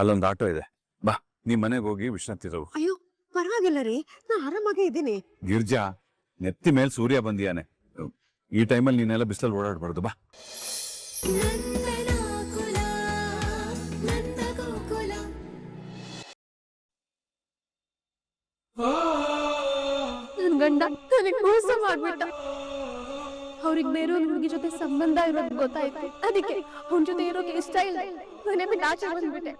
ಅಲ್ಲೊಂದು ಆಟೋ ಇದೆ. ಬಾ ನಿಮ್ ಮನೆಗೆ ಹೋಗಿ ವಿಶ್ರಾಂತಿ ತಗೋ. ಅಯ್ಯೋ ಪರವಾಗಿಲ್ಲ ರೀ. ನಾ ಆರಾಮಾಗೇ ಇದ್ದೀನಿ. ಗಿರ್ಜಾ ನೆತ್ತಿ ಮೇಲೆ ಸೂರ್ಯ ಬಂದಿಯಾನೆ. ಈ ಟೈಮಲ್ಲಿ ನೀನೆಲ್ಲ ಬಿಸಿಲಲ್ಲಿ ಓಡಾಡ್ಬಾರ್ದು ಬಾ. ನನ್ ಗಂಡ ನನಗ್ ಮೋಸ ಮಾಡ್ಬಿಟ್ಟ. ಅವ್ರಿಗೆ ಬೇರೆ ಹುಡುಗಿ ಜೊತೆ ಸಂಬಂಧ ಇರೋದು ಗೊತ್ತಾಯ್ತು. ಅದಕ್ಕೆ ಅವ್ನ ಜೊತೆ ಇರೋಕೆ ಇಷ್ಟ ಇಲ್ಲ. ಮನೆ ಬಿಟ್ಟು ಆಚೆ ಬಂದ್ಬಿಟ್ಟೆ.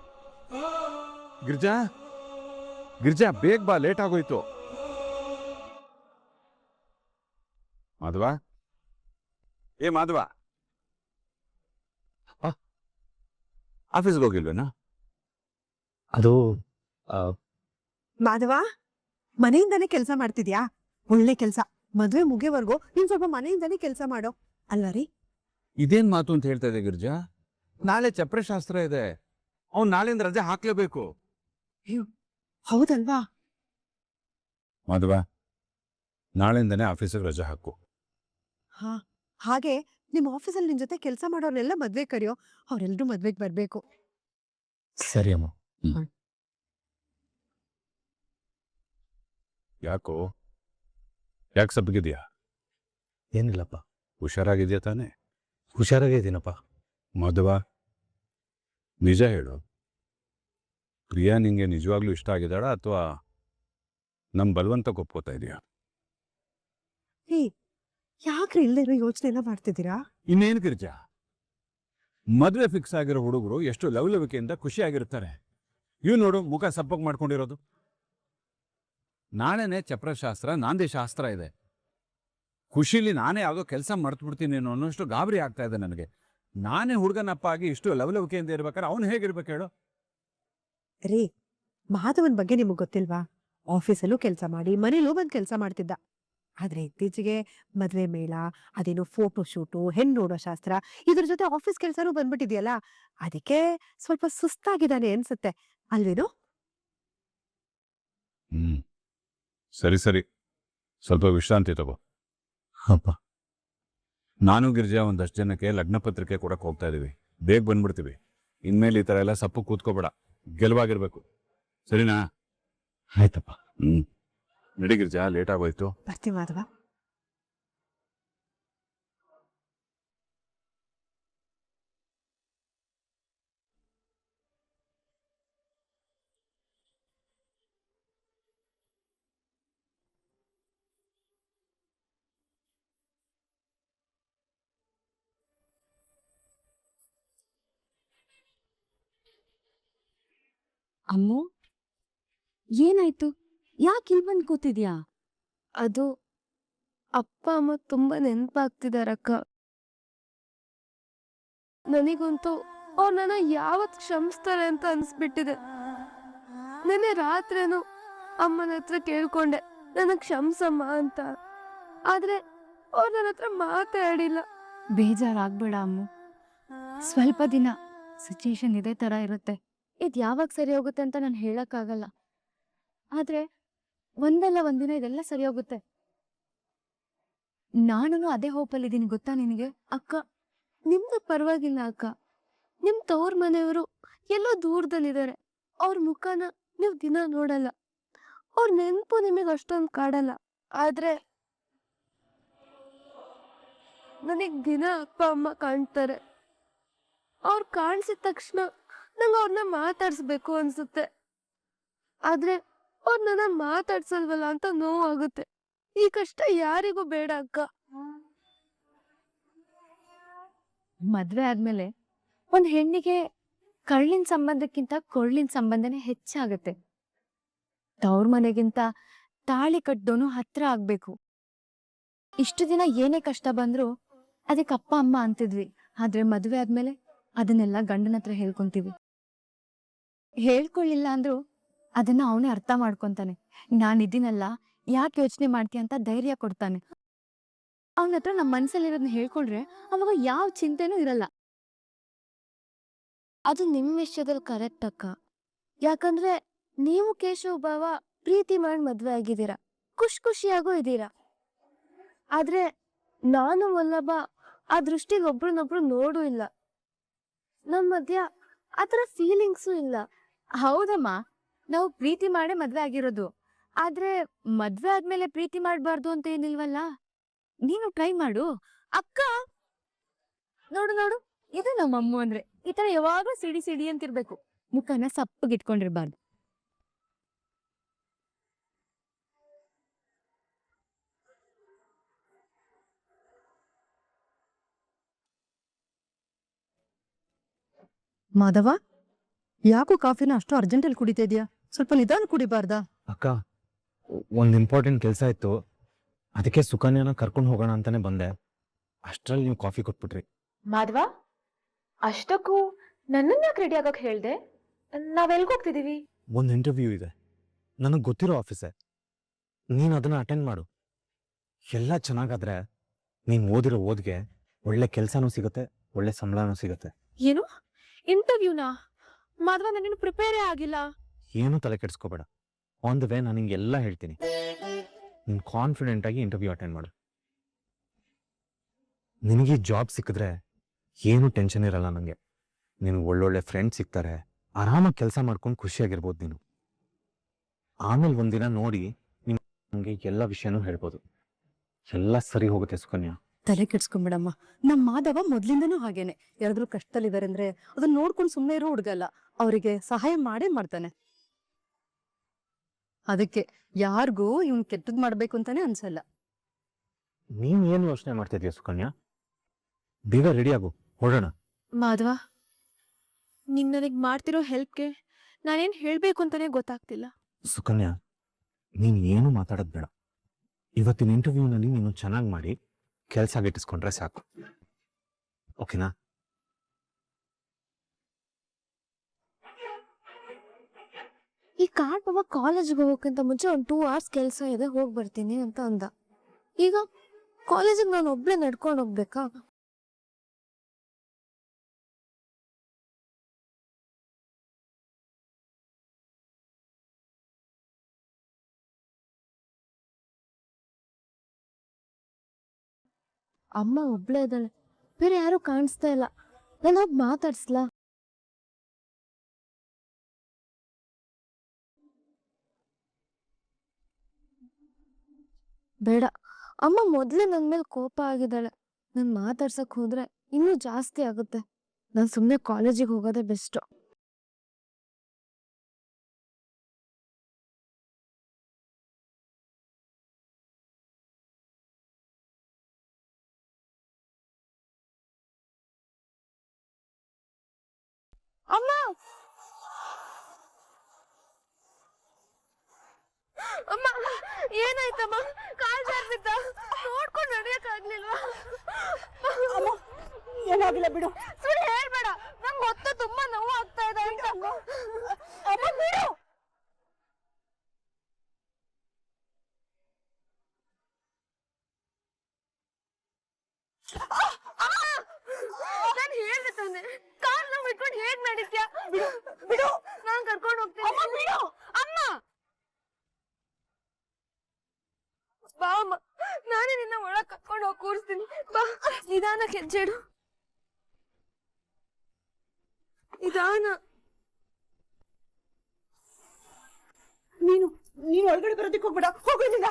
ಗಿರ್ಜಾ ಗಿರ್ಜಾ ಬೇಗ ಬಾ ಲೇಟ್ ಆಗೋಯ್ತು. ಮಾಧವ? ಏ ಮಾಧವ? ಆಫೀಸ್ಗೆ ಹೋಗಿಲ್ವೇನಾ? ಅದು ಮಾಧವ ಮನೆಯಿಂದಾನೇ ಕೆಲಸ ಮಾಡ್ತಿದ್ಯಾ? ಒಳ್ಳೆ ಕೆಲಸ. ಮದ್ವೆ ಮುಗಿಯವರೆಗೂ ನೀನ್ ಸ್ವಲ್ಪ ಮನೆಯಿಂದಾನೇ ಕೆಲಸ ಮಾಡೋ. ಅಲ್ಲ ರೀ? ಇದೇನ್ ಮಾತು ಅಂತ ಹೇಳ್ತಾ ಇದೆ ಗಿರ್ಜಾ? ನಾಳೆ ಚಪ್ರಶಾಸ್ತ್ರ ಇದೆ. ಅವ್ನು ನಾಳೆಯಿಂದ ರಜೆ ಹಾಕ್ಲೇಬೇಕು. ಹೌದಲ್ವಾ? ಮಾಧವ ನಾಳಿಂದನೇ ಆಫೀಸಿಗೆ ರಜೆ ಹಾಕು. ಹಾ ಹಾಗೆ ನಿಮ್ಮ ಆಫೀಸಲ್ಲಿ ನಿನ್ ಜೊತೆ ಕೆಲಸ ಮಾಡೋರ್ನೆಲ್ಲ ಮದ್ವೆ ಕರಿಯೋ ಅವ್ರೆಲ್ರೂ ಮದ್ವೆಗ್ ಬರ್ಬೇಕು. ಸರಿ ಅಮ್ಮ. ಯಾಕೋ? ಯಾಕೆ ಸಬ್ಬಗಿದ್ಯಾ? ಏನಿಲ್ಲಪ್ಪ. ಹುಷಾರಾಗಿದ್ಯಾ ತಾನೇ? ಹುಷಾರಾಗೇ ಇದೀನಪ್ಪ. ಮಾಧವ ನಿಜ ಹೇಳು. ಪ್ರಿಯಾ ನಿಂಗೆ ನಿಜವಾಗ್ಲೂ ಇಷ್ಟ ಆಗಿದ್ದಾಳ ಅಥವಾ ನಮ್ ಬಲವಂತ ಒಪ್ಕೋತಾ ಇದೆಯಾ? ಹೇ ಯಾಕ್ರಿ ಇಲ್ದಿರೋ ಯೋಚನೆ ಎಲ್ಲ ಮಾಡ್ತಿದ್ದೀರಾ? ಇನ್ನೇನು ಗಿರ್ಜಾ? ಮದುವೆ ಫಿಕ್ಸ್ ಆಗಿರೋ ಹುಡುಗರು ಎಷ್ಟು ಲವಲವಿಕೆಯಿಂದ ಖುಷಿಯಾಗಿರ್ತಾರೆ. ಇವ್ ನೋಡು ಮುಖ ಸಪ್ಪಗೆ ಮಾಡ್ಕೊಂಡಿರೋದು. ನಾಳೆನೇ ಚಪ್ರಶಾಸ್ತ್ರ ನಾಂದಿ ಶಾಸ್ತ್ರ ಇದೆ. ಖುಷಿಲಿ ನಾನೇ ಯಾವುದೋ ಕೆಲಸ ಮರ್ತು ಬಿಡ್ತೀನಿ ಅನ್ನೋಷ್ಟು ಗಾಬರಿ ಆಗ್ತಾ ಇದೆ ನನಗೆ. ನಾನೇ ಹುಡುಗನಪ್ಪ ಆಗಿ ಇಷ್ಟು ಲವಲವಿಕೆಯಿಂದ ಇರ್ಬೇಕಾದ್ರೆ ಅವನು ಹೇಗಿರ್ಬೇಕು ಹೇಳು? ರೀ ಮಾಧವನ್ ಬಗ್ಗೆ ನಿಮಗ್ ಗೊತ್ತಿಲ್ವಾ? ಆಫೀಸಲ್ಲೂ ಕೆಲಸ ಮಾಡಿ ಮನೇಲೂ ಬಂದ್ ಕೆಲಸ ಮಾಡ್ತಿದ್ದ. ಆದ್ರೆ ಇತ್ತೀಚೆಗೆ ಮದ್ವೆ ಮೇಳ ಅದೇನೋ ಫೋಟೋ ಶೂಟು ಹೆಣ್ಣು ನೋಡೋ ಶಾಸ್ತ್ರ ಇದ್ರ ಜೊತೆ ಆಫೀಸ್ ಕೆಲಸನೂ ಬಂದ್ಬಿಟ್ಟಿದ್ಯಲ್ಲ ಅದಕ್ಕೆ ಸ್ವಲ್ಪ ಸುಸ್ತಾಗಿದ್ದಾನೆ ಅನ್ಸುತ್ತೆ. ಅಲ್ವೇನು? ಹ್ಮ್. ಸರಿ ಸರಿ. ಸ್ವಲ್ಪ ವಿಶ್ರಾಂತಿ ತಗೋ. ಅಪ್ಪ ನಾನು ಗಿರ್ಜಾ ಒಂದಷ್ಟು ಜನಕ್ಕೆ ಲಗ್ನ ಪತ್ರಿಕೆ ಕೊಡಕ್ಕೆ ಹೋಗ್ತಾ ಇದೀವಿ. ಬೇಗ ಬಂದ್ಬಿಡ್ತೀವಿ. ಇನ್ಮೇಲೆ ಈ ತರ ಎಲ್ಲ ಸಪ್ಪು ಕೂತ್ಕೋಬೇಡ. ಗೆಲುವಾಗಿರ್ಬೇಕು. ಸರಿನಾ? ಆಯ್ತಪ್ಪ. ಹ್ಞೂ ನಡಿ ಗಿರ್ಜಾ ಲೇಟ್ ಆಗೋಯ್ತು. ಬರ್ತೀವಿ ಮಾಧವ. ಅಮ್ಮು ಏನಾಯ್ತು? ಯಾಕೆ ಇಲ್ಲಿ ಬಂದು ಕೂತಿದ್ಯಾ? ಅದು ಅಪ್ಪ ಅಮ್ಮ ತುಂಬಾ ನೆನಪಾಗ್ತಿದಾರಕ್ಕ ನನಗಂತೂ ಓ ನನ್ನ ಯಾವತ್ ಕ್ಷಮಿಸ್ತಾರೆ ಅಂತ ಅನ್ಸ್ಬಿಟ್ಟಿದೆ. ನೆನ್ನೆ ರಾತ್ರಿನೂ ಅಮ್ಮನ ಹತ್ರ ಕೇಳ್ಕೊಂಡೆ ನನಗ್ ಕ್ಷಮ್ಸಮ್ಮ ಅಂತ. ಆದ್ರೆ ಅವ್ರು ನನ್ನ ಹತ್ರ ಮಾತಾಡಿಲ್ಲ. ಬೇಜಾರಾಗ್ಬೇಡ ಅಮ್ಮು. ಸ್ವಲ್ಪ ದಿನ ಸಿಚುಯೇಷನ್ ಇದೇ ತರ ಇರುತ್ತೆ. ಇದ್ ಯಾವಾಗ ಸರಿ ಹೋಗುತ್ತೆ ಅಂತ ನಾನು ಹೇಳಕ್ಕಾಗಲ್ಲ. ಆದ್ರೆ ಒಂದಲ್ಲ ಒಂದಿನ ಇದೆಲ್ಲ ಸರಿ ಹೋಗುತ್ತೆ. ನಾನು ಅದೇ ಹೋಪಲ್ಲಿದ್ದೀನಿ, ಗೊತ್ತಾ ನಿನಗೆ? ಅಕ್ಕ, ನಿಮ್ದು ಪರವಾಗಿಲ್ಲ ಅಕ್ಕ. ನಿಮ್ ತವ್ರ ಮನೆಯವರು ಎಲ್ಲೋ ದೂರದಲ್ಲಿದ್ದಾರೆ ಅವ್ರ ಮುಖನ ನೀವು ದಿನ ನೋಡಲ್ಲ. ಅವ್ರ ನೆನಪು ನಿಮಗೆ ಅಷ್ಟೊಂದು ಕಾಡಲ್ಲ. ಆದ್ರೆ ನನಗ್ ದಿನ ಅಪ್ಪ, ಅಮ್ಮ ಕಾಣ್ತಾರೆ. ಅವ್ರು ಕಾಣಿಸಿದ ತಕ್ಷಣ ನಂಗೆ ಅವ್ರನ್ನ ಮಾತಾಡ್ಸ್ಬೇಕು ಅನ್ಸುತ್ತೆ. ಆದ್ರೆ ಅವ್ರು ನನ್ನ ಮಾತಾಡ್ಸಲ್ವಲ್ಲ ಅಂತ ನೋವಾಗುತ್ತೆ. ಈ ಕಷ್ಟ ಯಾರಿಗೂ ಬೇಡ ಅಕ್ಕ. ಮದ್ವೆ ಆದ್ಮೇಲೆ ಒಂದ್ ಹೆಣ್ಣಿಗೆ ಕಳ್ಳಿನ ಸಂಬಂಧಕ್ಕಿಂತ ಕೊಳ್ಳಿನ ಸಂಬಂಧನೇ ಹೆಚ್ಚಾಗತ್ತೆ. ತವ್ರ ಮನೆಗಿಂತ ತಾಳಿ ಕಟ್ಟೋನು ಹತ್ರ ಆಗ್ಬೇಕು. ಇಷ್ಟು ದಿನ ಏನೇ ಕಷ್ಟ ಬಂದ್ರು ಅದಕ್ಕೆ ಅಪ್ಪ, ಅಮ್ಮ ಅಂತಿದ್ವಿ. ಆದ್ರೆ ಮದ್ವೆ ಆದ್ಮೇಲೆ ಅದನ್ನೆಲ್ಲ ಗಂಡನ ಹತ್ರ ಹೇಳ್ಕೊಂತೀವಿ. ಹೇಳ್ಕೊಳ್ಳಿಲ್ಲ ಅಂದ್ರು ಅದನ್ನ ಅವನೇ ಅರ್ಥ ಮಾಡ್ಕೊಂತಾನೆ. ನಾನ್ ಇದ್ದೀನಲ್ಲ, ಯಾಕೆ ಯೋಚನೆ ಮಾಡ್ತೀಯ ಅಂತ ಧೈರ್ಯ ಕೊಡ್ತಾನೆ. ಅವನ ಹತ್ರ ನಮ್ಮ ಮನ್ಸಲ್ಲಿರೋದನ್ನ ಹೇಳ್ಕೊಂಡ್ರೆ ಅವಾಗ ಯಾವ ಚಿಂತೆನೂ ಇರಲ್ಲ. ಅದು ನಿಮ್ಮ ವಿಷಯದಲ್ಲಿ ಕರೆಕ್ಟ್ ಅಕ್ಕ. ಯಾಕಂದ್ರೆ ನೀವು ಕೇಶವ ಭಾವ ಪ್ರೀತಿ ಮಾಡಿ ಮದ್ವೆ ಆಗಿದ್ದೀರಾ. ಖುಷ್ ಖುಷಿಯಾಗೂ ಇದ್ದೀರಾ. ಆದ್ರೆ ನಾನು ವಲ್ಲಭ ಆ ದೃಷ್ಟಿಗೆ ಒಬ್ರನ್ನೊಬ್ರು ನೋಡು ಇಲ್ಲ. ನಮ್ಮ ಮಧ್ಯ ಆ ಥರ ಫೀಲಿಂಗ್ಸು ಇಲ್ಲ. ಹೌದಮ್ಮ. ನಾವು ಪ್ರೀತಿ ಮಾಡೇ ಮದ್ವೆ ಆಗಿರೋದು. ಆದ್ರೆ ಮದ್ವೆ ಆದ್ಮೇಲೆ ಪ್ರೀತಿ ಮಾಡ್ಬಾರ್ದು ಅಂತ ಏನಿಲ್ವಲ್ಲ? ನೀನು ಟ್ರೈ ಮಾಡು. ಅಕ್ಕ! ನೋಡು ನೋಡು. ಇದು ನಮ್ಮ ಅಮ್ಮ ಅಂದ್ರೆ. ಈ ತರ ಯಾವಾಗ್ಲೂ ಸಿಡಿ ಸಿಡಿ ಅಂತಿರ್ಬೇಕು. ಮುಖನ ಸಪ್ಪಗಿಟ್ಕೊಂಡಿರ್ಬಾರ್ದು. ಮಾಧವ? ಯಾಕೋ ಕಾಫಿನ ಅಷ್ಟು ಅರ್ಜೆಂಟಲ್ಲಿ ಕುಡಿತಾ ಇದೆಯಾ? ಸ್ವಲ್ಪ ನಿಧಾನ ಕುಡಿಬಾರ್ದ? ಅಕ್ಕ ಒಂದು ಇಂಪಾರ್ಟೆಂಟ್ ಕೆಲಸ ಇತ್ತು. ಅದಕ್ಕೆ ಸುಕನ್ಯನ ಕರ್ಕೊಂಡು ಹೋಗೋಣ ಅಂತಾನೆ ಬಂದೆ. ಅಷ್ಟ್ರಲ್ಲಿ ನೀವು ಕಾಫಿ ಕೊಟ್ಬಿಟ್ರಿ. ಮಾಧವ ಅಷ್ಟಕ್ಕೂ ನನ್ನನ್ನ ಯಾಕೆ ರೆಡಿ ಆಗಕ್ ಹೇಳ್ದೆ? ನಾವೆಲ್ಗ್ ಹೋಗ್ತಿದೀವಿ? ಒಂದು ಇಂಟರ್ವ್ಯೂ ಇದೆ. ನನಗೆ ಗೊತ್ತಿರೋ ಆಫೀಸೇ ನೀನು ಅದನ್ನ ಅಟೆಂಡ್ ಮಾಡು. ಎಲ್ಲ ಚೆನ್ನಾಗಾದ್ರೆ ನೀನು ಓದಿರೋ ಓದ್ಗೆ ಒಳ್ಳೆ ಕೆಲಸನೂ ಸಿಗುತ್ತೆ ಒಳ್ಳೆ ಸಂಬಳನೂ ಸಿಗುತ್ತೆ. ಏನು? ಇಂಟರ್ವ್ಯೂನಾ ಮಾಧವ ನಾನೇನು ಪ್ರಿಪೇರೇ ಆಗಿಲ್ಲ. ಏನು ತಲೆ ಕೆಡಿಸ್ಕೋಬೇಡ. ಆನ್ ದ ವೇ ನಾನು ನಿಂಗೆ ಎಲ್ಲ ಹೇಳ್ತೀನಿ. ನೀನು ಕಾನ್ಫಿಡೆಂಟ್ ಆಗಿ ಇಂಟರ್ವ್ಯೂ ಅಟೆಂಡ್ ಮಾಡು. ನಿನಗೆ ಜಾಬ್ ಸಿಕ್ಕಿದ್ರೆ ಏನು ಟೆನ್ಷನ್ ಇರಲ್ಲ ನನಗೆ ನಿನಗೆ ಒಳ್ಳೊಳ್ಳೆ ಫ್ರೆಂಡ್ಸ್ ಸಿಗ್ತಾರೆ. ಆರಾಮಾಗಿ ಕೆಲಸ ಮಾಡ್ಕೊಂಡು ಖುಷಿಯಾಗಿರ್ಬೋದು ನೀನು. ಆಮೇಲೆ ಒಂದಿನ ನೋಡಿ ನಿಮಗೆ ಎಲ್ಲ ವಿಷಯನೂ ಹೇಳ್ಬೋದು. ಎಲ್ಲ ಸರಿ ಹೋಗುತ್ತೆ ಸುಕನ್ಯಾ. ತಲೆ ಕೆಡ್ಸ್ಕೊಂಬಿಡಮ್ಮ ನಮ್ಮ ಮಾಧವ ಮೊದ್ಲಿಂದನೂ ಹಾಗೇನೆ. ಯಾರಾದ್ರೂ ಕಷ್ಟದಲ್ಲಿದ್ದಾರೆ ಅಂದ್ರೆ ಅದನ್ನ ನೋಡ್ಕೊಂಡು ಸುಮ್ಮನೆ ಇರೋ ಹುಡ್ಗಲ್ಲ ಅವರಿಗೆ ಸಹಾಯ ಮಾಡೇ ಮಾಡ್ತಾನೆ. ಅದಕ್ಕೆ ಯಾರಿಗೂ ಇವನ್ ಕೆಟ್ಟದ್ ಮಾಡ್ಬೇಕು ಅಂತಾನೆ ಅನ್ಸಲ್ಲ. ನೀನ್ ಏನು ಯೋಚನೆ ಮಾಡ್ತಿದ್ಯಾ ಸುಕನ್ಯಾ? ಬೇಗ ರೆಡಿ ಆಗು. ಹೊರಡೋಣ. ಮಾಧವ ನೀನ್ ನನಗ್ ಮಾಡ್ತಿರೋ ಹೆಲ್ಪ್ಗೆ ನಾನೇನ್ ಹೇಳ್ಬೇಕು ಅಂತಾನೆ ಗೊತ್ತಾಗ್ತಿಲ್ಲ. ಸುಕನ್ಯಾ ನೀನ್ ಏನು ಮಾತಾಡೋದ್ ಬೇಡ. ಇವತ್ತಿನ ಇಂಟರ್ವ್ಯೂನಲ್ಲಿ ನೀನು ಚೆನ್ನಾಗಿ ಮಾಡಿ ಕೆಲಸ ಗಿಟ್ಟಿಸ್ಕೊಂಡ್ರೆ ಸಾಕು. ಓಕೆನಾ ಈ ಕಾರ್ಡ್ ಬಾಬಾ ಕಾಲೇಜ್ಗೆ ಹೋಗೋಕ್ಕಿಂತ ಮುಂಚೆ ಒಂದು ಟೂ ಅವರ್ಸ್ ಕೆಲಸ ಇದೆ, ಹೋಗಿ ಬರ್ತೀನಿ ಅಂತ ಅಂದ. ಈಗ ಕಾಲೇಜಿಗೆ ನಾನು ಒಬ್ಳೆ ನಡ್ಕೊಂಡು ಹೋಗ್ಬೇಕಾ? ಅಮ್ಮ ಒಬ್ಳೆ ಇದ್ದಾಳೆ. ಬೇರೆ ಯಾರು ಕಾಣಿಸ್ತಾ ಇಲ್ಲ. ನಾನು ಹೋಗಿ ಮಾತಾಡ್ಸ್ಲಾ? ಬೇಡ. ಅಮ್ಮ ಮೊದ್ಲೇ ನನ್ ಮೇಲೆ ಕೋಪ ಆಗಿದ್ದಾಳೆ. ನನ್ ಮಾತಾಡ್ಸಕ್ ಹೋದ್ರೆ ಇನ್ನೂ ಜಾಸ್ತಿ ಆಗುತ್ತೆ. ನಾನ್ ಸುಮ್ನೆ ಕಾಲೇಜಿಗೆ ಹೋಗೋದೇ ಬೆಸ್ಟ್ ಅಮ್ಮ! ಅಮ್ಮ ಏನಾಯ್ತಮ್ಮ? ಕಾಲ್ ಜಾರ್ಬಿದ್ದ ನೋಡ್ಕೊಂಡು ನಡೆಯಕ್ ಅಮ್ಮ ಏನಾಗಿಲ್ಲ ಬಿಡು. ಸುಳ್ಳು ಹೇಳ್ಬೇಡ. ನಂಗೆ ಹೊತ್ತು ತುಂಬಾ ನೋವು ಆಗ್ತಾ ಇದೆ ಅಂತ. ಅಮ್ಮ ಬಿಡು. ನಾನು ಹೇಳ್ದೆ ತಾನೆ ಕಾರ್ ನಾವು ಇಟ್ಕೊಂಡು ಹೇಗ್ ನಡೀತ್ಯಾ? ಬಿಡು ನಾನ್ ಕರ್ಕೊಂಡು ಹೋಗ್ತೀನಿ. ಅಮ್ಮ ಬಿಡು. ಅಮ್ಮ. ಬಾ ಅಮ್ಮ. ನಾನೇ ನಿನ್ನ ಒಳಗ್ ಕರ್ಕೊಂಡು ಹೋಗಿ ಕೂರಿಸ್ತೀನಿ. ಬಾ ನಿಧಾನಕ್ಕೆ ಹೆಜ್ಜೆಡು ನಿಧಾನ. ನೀನು ನೀನು ಒಳಗಡೆ ಬರೋದಕ್ಕೆ ಹೋಗ್ಬೇಡ. ಹೋಗೋದಿಲ್ಲ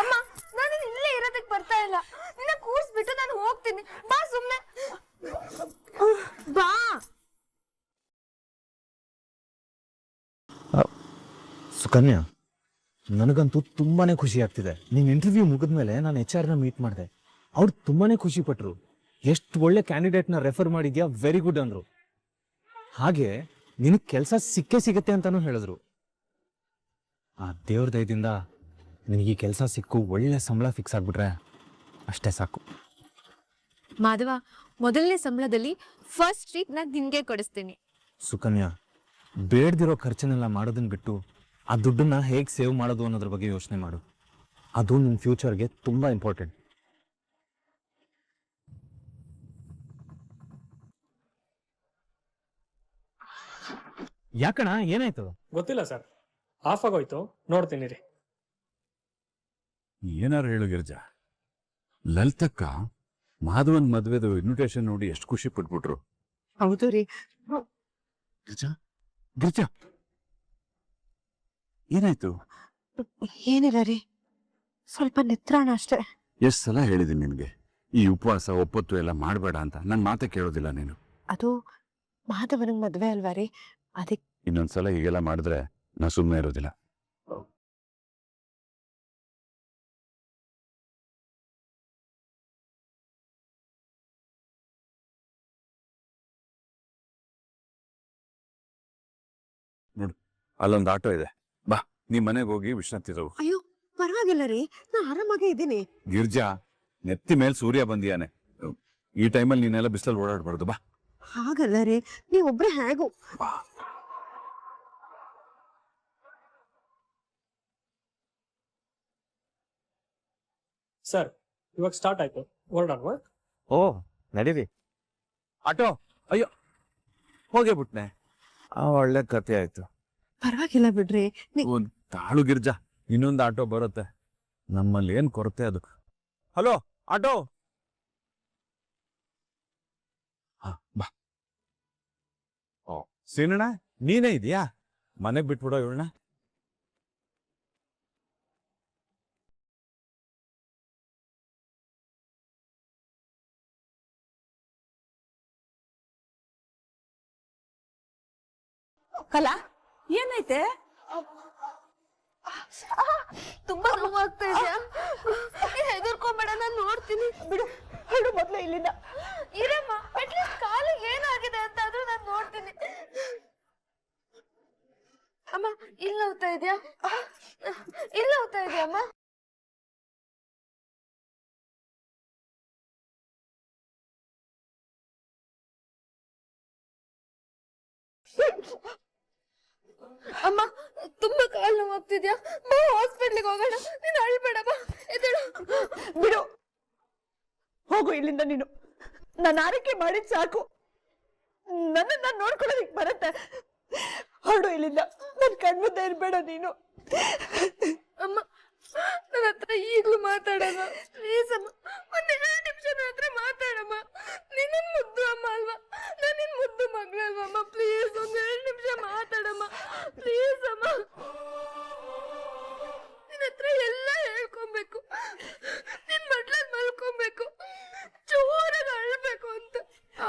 ಅಮ್ಮ ನಾನು ಇಲ್ಲೇ ಇರೋದಕ್ಕೆ ಬರ್ತಾ ಇಲ್ಲ. ನಿನ್ನ ಕೂರಿಸ್ಬಿಟ್ಟು ನಾನು ಹೋಗ್ತೀನಿ. ಬಾ ಸುಮ್ನೆ. ಬಾ. ಸುಕನ್ಯಾ ನನಗಂತೂ ತುಂಬಾನೇ ಖುಷಿ ಆಗ್ತಿದೆ. ನೀನ್ ಇಂಟರ್ವ್ಯೂ ಮುಗಿದ್ಮೇಲೆ ನಾನು ಎಚ್ ಆರ್ನ ಮೀಟ್ ಮಾಡಿದೆ. ಅವ್ರು ತುಂಬಾನೇ ಖುಷಿ ಪಟ್ರು. ಎಷ್ಟು ಒಳ್ಳೆ ಕ್ಯಾಂಡಿಡೇಟ್ನ ರೆಫರ್ ಮಾಡಿದ್ಯಾ ವೆರಿ ಗುಡ್ ಅಂದ್ರು. ಹಾಗೆ ನಿನಗೆ ಕೆಲಸ ಸಿಕ್ಕೇ ಸಿಗತ್ತೆ ಅಂತಾನು ಹೇಳಿದ್ರು. ಆ ದೇವ್ರ ದಯದಿಂದ ನಿನಗೆ ಈ ಕೆಲಸ ಸಿಕ್ಕು ಒಳ್ಳೆ ಸಂಬಳ ಫಿಕ್ಸ್ ಆಗ್ಬಿಟ್ರೆ ಅಷ್ಟೇ ಸಾಕು. ಮಾಧವ ಮೊದಲನೇ ಸಂಬಳದಲ್ಲಿ ಫಸ್ಟ್ ಟ್ರೀಟ್ ನಾನು ನಿನ್ಗೆ ಕೊಡಿಸ್ತೀನಿ. ಸುಕನ್ಯಾ ಬೇಡ್ದಿರೋ ಖರ್ಚನ್ನೆಲ್ಲ ಮಾಡೋದನ್ನ ಬಿಟ್ಟು ಆ ದುಡ್ಡನ್ನ ಹೇಗೆ ಸೇವ್ ಮಾಡೋದು ಅನ್ನೋದ್ರ ಬಗ್ಗೆ ಯೋಚನೆ ಮಾಡು. ಅದು ನಿನ್ನ ಫ್ಯೂಚರ್ಗೆ ತುಂಬಾ ಇಂಪಾರ್ಟೆಂಟ್ ಯಾಕಣ ಏನಾಯ್ತು? ಗೊತ್ತಿಲ್ಲ ಸರ್. ಆಫ್ ಆಗೋಯ್ತು. ನೋಡ್ತೀನಿ ರೀ ಏನಾರು ಹೇಳು ಗಿರ್ಜಾ. ಲಲಿತಕ್ಕ ಮಾಧವನ್ ಮದ್ವೆದು ಇನ್ವಿಟೇಷನ್ ನೋಡಿ ಎಷ್ಟು ಖುಷಿ ಪಟ್ಬಿಟ್ರು. ಹೌದು ರೀ. ಗಿರ್ಜಾ ಗಿರ್ಜಾ. ಏನಾಯ್ತು? ಏನಿಲ್ಲ ರೀ. ಸ್ವಲ್ಪ ನಿತ್ರಾಣ ಅಷ್ಟೇ. ಎಷ್ಟ್ ಸಲ ಹೇಳಿದೀನಿ ನಿನ್ಗೆ ಈ ಉಪವಾಸ ಒಪ್ಪತ್ತು ಎಲ್ಲ ಮಾಡಬೇಡ ಅಂತ. ನನ್ನ ಮಾತೆ ಕೇಳೋದಿಲ್ಲ ನೀನು. ಅದು ಮಾಧವನಿಗೆ ಮದ್ವೆ ಅಲ್ವಾ ರೀ? ಅದಕ್ಕೆ ಇನ್ನೊಂದ್ಸಲ ಹೀಗೆಲ್ಲ ಮಾಡಿದ್ರೆ ನಾ ಸುಮ್ಮನೆ ಇರೋದಿಲ್ಲ. ಅಲ್ಲೊಂದು ಆಟೋ ಇದೆ. ಬಾ ನಿಮ್ ಮನೆಗೆ ಹೋಗಿ ವಿಶ್ರಾಂತಿ ತಗೋ. ಅಯ್ಯೋ ಪರವಾಗಿಲ್ಲ ರೀ. ನಾ ಆರಾಮಾಗೇ ಇದ್ದೀನಿ. ಗಿರ್ಜಾ ನೆತ್ತಿ ಮೇಲೆ ಸೂರ್ಯ ಬಂದಿಯಾನೆ. ಈ ಟೈಮಲ್ಲಿ ನೀನೆಲ್ಲ ಬಿಸಿಲಲ್ಲಿ ಓಡಾಡಬಾರ್ದು ಬಾ. ಹಾಗಲ್ಲ ರೀ. ನೀವೊಬ್ರೆ ಹೇಗೋ. ಸರ್ ಇವಾಗ ಸ್ಟಾರ್ಟ್ ಆಯ್ತು. ಓಡಾಡುವ ಓ ನಡೀರಿ. ಆಟೋ ಅಯ್ಯೋ ಹೋಗೇ ಬಿಟ್ನೆ. ಆ ಒಳ್ಳೆ ಕತೆ ಆಯ್ತು. ಪರವಾಗಿಲ್ಲ ಬಿಡ್ರಿ. ನೀ ಒಂದ್ ತಾಳು ಗಿರ್ಜಾ ಇನ್ನೊಂದು ಆಟೋ ಬರುತ್ತೆ. ನಮ್ಮಲ್ಲಿ ಏನ್ ಕೊರತೆ ಅದು? Hello auto? ಹ, ಬಾ. ಓ ಸೀನಣ್ಣ ನೀನೇ ಇದೆಯಾ ಮನೆಗ್ ಬಿಟ್ಬಿಡೋ ಇವಳನ್ನ? ಕಲಾ? ಏನೈತೆ? ತುಂಬಾ ನೋವಾಗ್ತಾ ಇದೆಯಾ ಹೆದರ್ಕೊಂಬೇಡ, ನಾನು ನೋಡ್ತೀನಿ. ಬಿಡು ಬಿಡು ಮೊದ್ಲು ಇಲ್ಲಿಂದ. ಇರಮ್ಮ ಅಟ್ಲೀಸ್ಟ್ ಕಾಲಿಗೆ ಏನಾಗಿದೆ ಅಂತ ಆದ್ರೂ ನಾನು ನೋಡ್ತೀನಿ. ಅಮ್ಮ, ಇಲ್ಲ ಹೋಗ್ತಾ ಇದೆಯಾ? ಇಲ್ಲ ಹೋಗ್ತಾ ಇದೆಯಾ, ಅಮ್ಮ? ಅಮ್ಮ ತುಂಬಾ ಕಾಲು ನೋವಾಗ್ತಿದ್ಯಾ ಬಾ ಹಾಸ್ಪಿಟ್ಲಿಗೆ ಹೋಗೋಣ. ನೀನು ಅಳ್ಬೇಡಮ್ಮ ಎದ್ದೇಳು. ಬಿಡು. ಹೋಗು ಇಲ್ಲಿಂದ ನೀನು. ನಾನು ಆರೈಕೆ ಮಾಡಿದ್ ಸಾಕು. ನನ್ನ ನಾನು ನೋಡ್ಕೊಳ್ಳೋದಕ್ಕೆ ಬರತ್ತೆ. ಹೊರಡು ಇಲ್ಲಿಂದ. ನನ್ನ ಕಣ್ಮುದ್ದೆ ಇರಬೇಡ ನೀನು. ಅಮ್ಮ ನನ್ನ ಹತ್ರ ಈಗಲೂ ಮಾತಾಡೋಣ. ಪ್ಲೀಸ್ ಅಮ್ಮ ಒಂದ್ ಎರಡು ನಿಮಿಷ ನನ್ನ ಹತ್ರ ಮಾತಾಡಮ್ಮ. ನಿನ್ನ ಮುದ್ದು ಅಮ್ಮ ಅಲ್ವಾ? ನಾನು ನಿನ್ನ ಮುದ್ದು ಮಗಳಲ್ವಾ ಅಮ್ಮ? ಪ್ಲೀಸ್ ಒಂದ್ ಎರಡು ನಿಮಿಷ ಮಾತಾಡಮ್ಮ ಪ್ಲೀಸ್ ಅಮ್ಮ ನಿನ್ನ ಹತ್ರ ಎಲ್ಲ ಹೇಳ್ಕೊಬೇಕು ನಿನ್ ಮಡ್ಲಲ್ಲಿ ಮಲ್ಕೊಬೇಕು ಜೋರಾಗಿ ಅಳ್ಬೇಕು ಅಂತ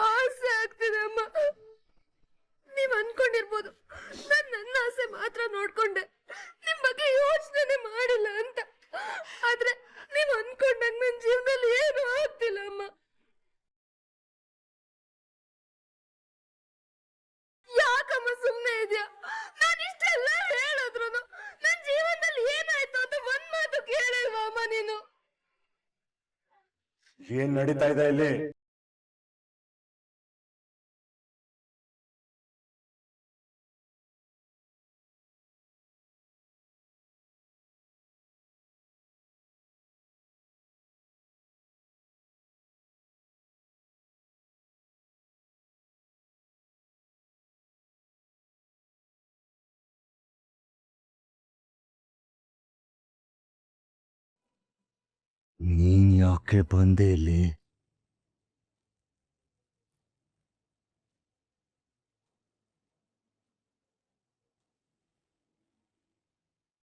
ಆಸೆ ಆಗ್ತಿದೆ ಅಮ್ಮ ನೀವ್ ಅನ್ಕೊಂಡಿರ್ಬೋದು ನಾನ್ ನನ್ನ ಆಸೆ ಮಾತ್ರ ನೋಡ್ಕೊಂಡೆ ನಿಮ್ ಬಗ್ಗೆ ಯೋಚನೆ ಮಾಡಿಲ್ಲ ಅಂತ ಆದ್ರೆ ನೀವ್ ಅನ್ಕೊಂಡಂಗ್ ನನ್ ಜೀವನದಲ್ಲಿ ಏನು ಆಗ್ತಿಲ್ಲ ಅಮ್ಮ ಯಾಕಮ್ಮ ಸುಮ್ನೆ ಇದೆಯಾ ನಾನು ಇಷ್ಟೆಲ್ಲ ಹೇಳಿದ್ರು ನನ್ ಜೀವನದಲ್ಲಿ ಏನಾಯ್ತು ಅಂತ ಒಂದ್ ಮಾತು ಕೇಳಿಲ್ವಾ ಅಮ್ಮ ನೀನು ಏನ್ ನಡೀತಾ ಇದೆ ಇಲ್ಲಿ ನೀನ್ ಯಾಕೆ ಬಂದೆ ಇಲ್ಲಿ